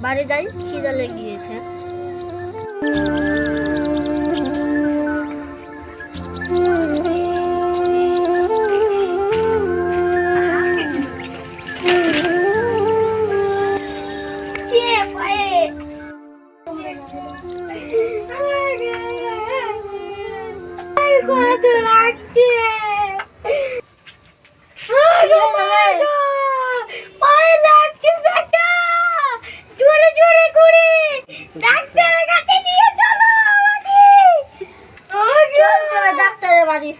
বাড়ি যাই খিদে লেগিয়েছে কত লাগছে পায়ে লাগছে বেটা জোরে জোরে করে ডাক্তারের কাছে নিয়ে চলো আমাকে চল তবে ডাক্তারের বাড়ি।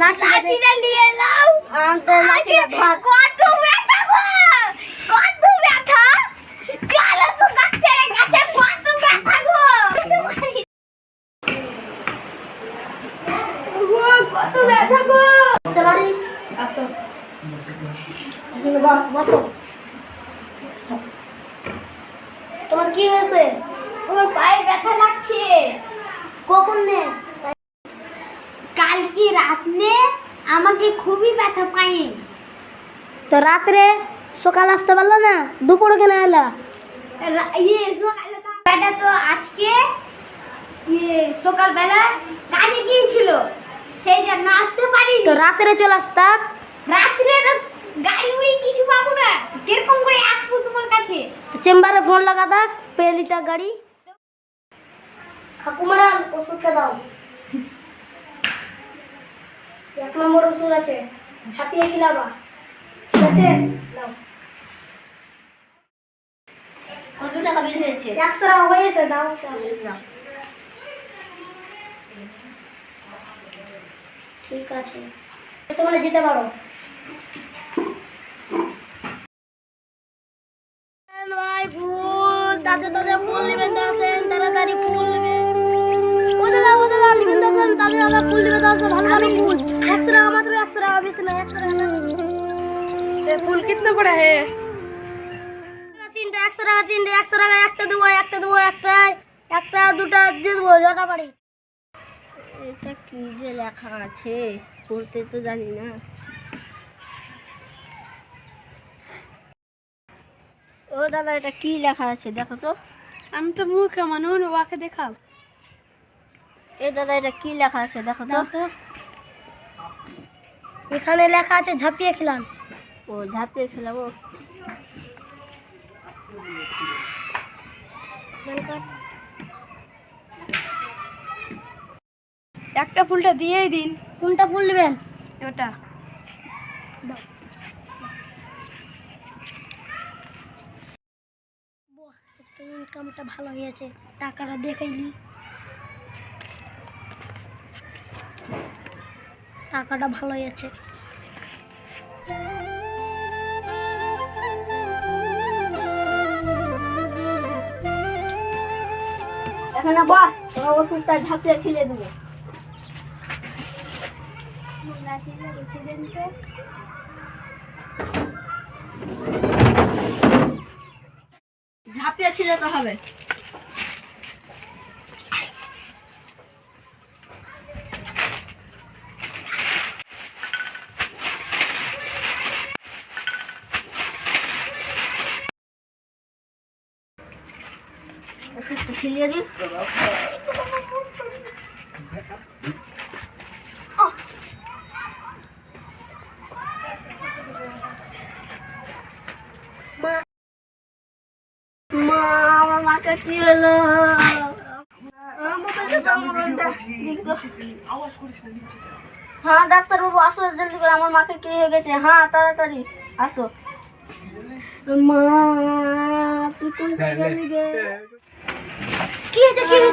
লাঠিটা নিয়ে নাও। আমাদের লাঠিটা ধর। কত ব্যথা গো! কত ব্যথা! চলো তো ডাক্তারের কাছে কত ব্যথা গো! গো, কত ব্যথা গো! আসতে পারি? আসো। বস বসো। তোমার কি হয়েছে? আমার পায়ে ব্যথা লাগছে আমাকে খুবই ব্যথা পায়ে। তো রাত্রে সকাল আসতে পারল না? দুপুরে কেন এলা? ইয়ে সকালে তো- আজকে ইয়ে সকালবেলা কাজে গিয়েছিল। সেই জন্য আসতে পারি তো রাত্রে চলে আসতাক রাত্রে তো গাড়ি উড়ি কিছু পাবো না। কীরকম করে আসব তোমার কাছে? তো চেম্বারে ফোন লাগা থাক পেয়ে লিতা গাড়ি। ঠাকুমারা ওষুধটা দাও। এক নম্বর ওষুধ আছে। ছাপিয়ে ঠিক আছে? দাও কত টাকা বিল হয়েছে? একশো টাকা হয়েছে দাও। ঠিক আছে। তোমরা যেতে পারো। তাজা তাজা ফুল নেবেন তাড়াতাড়ি ফুল নেবেন। ওদেলা ওদেলা নেবেন তো আসেন তাজা তাজা ফুল আসব ভালো ভালো ফুল। একশো টাকা মাত্র একশো টাকা বেশি না একশো টাকা ফুল কিতনে পড়ে হে? তিনটা একশো টাকা তিনটে একশো টাকা একটা দেবো একটা দেবো একটা একটা দুটা দিয়ে দেবো যটা পারি। এটা কি যে লেখা আছে পড়তে তো জানি না। ও দাদা এটা কি লেখা আছে দেখো তো। আমি তো মুখে মানুষ ওকে দেখাও। এ দাদা এটা কি লেখা আছে দেখো তো? এখানে লেখা আছে ঝাঁপিয়ে খেলাম। ও ঝাঁপিয়ে খেলাবো একটা ফুলটা দিয়েই দিন। কোনটা ফুল নেবেন ওটা। ইনকামটা ভালো হয়েছে। টাকাটা দেখাইলি টাকাটা ভালোই আছে। এখানে বস ওষুধটা ঝাঁপিয়ে খেলে দেবো। ঝাঁপিয়ে খেলে তো হবে। খেলিয়ে দিই। মা, আমার মাকে কি হলো। হ্যাঁ ডাক্তারবাবু, আসো, জলদি করে। আমার মাকে কি হয়ে গেছে? হ্যাঁ তাড়াতাড়ি, আসো। মা, তুই গেলি গে কি হয়েছে কি হয়েছে কি হয়েছে কি হয়েছে কি হয়েছে কি হয়েছে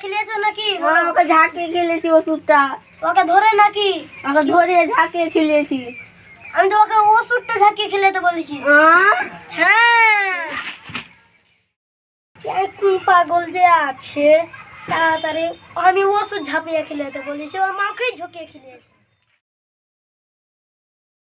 খেলেছো নাকি? ওকে ঝাঁকিয়ে খেলেছি ওষুধটা। ওকে ধরে নাকি? ওকে ধরে ঝাঁকিয়ে খেলেছি। আমি তো ওকে ওষুধটা ঝাঁকিয়ে খেলেতে বলেছি? হ্যাঁ। কোন পাগল যে আছে তাড়াতাড়ি। আমি ওষুধ ঝাঁপিয়ে খেলেতে বলেছি ওর মাকেই ঝুঁকিয়ে খেলিয়েছি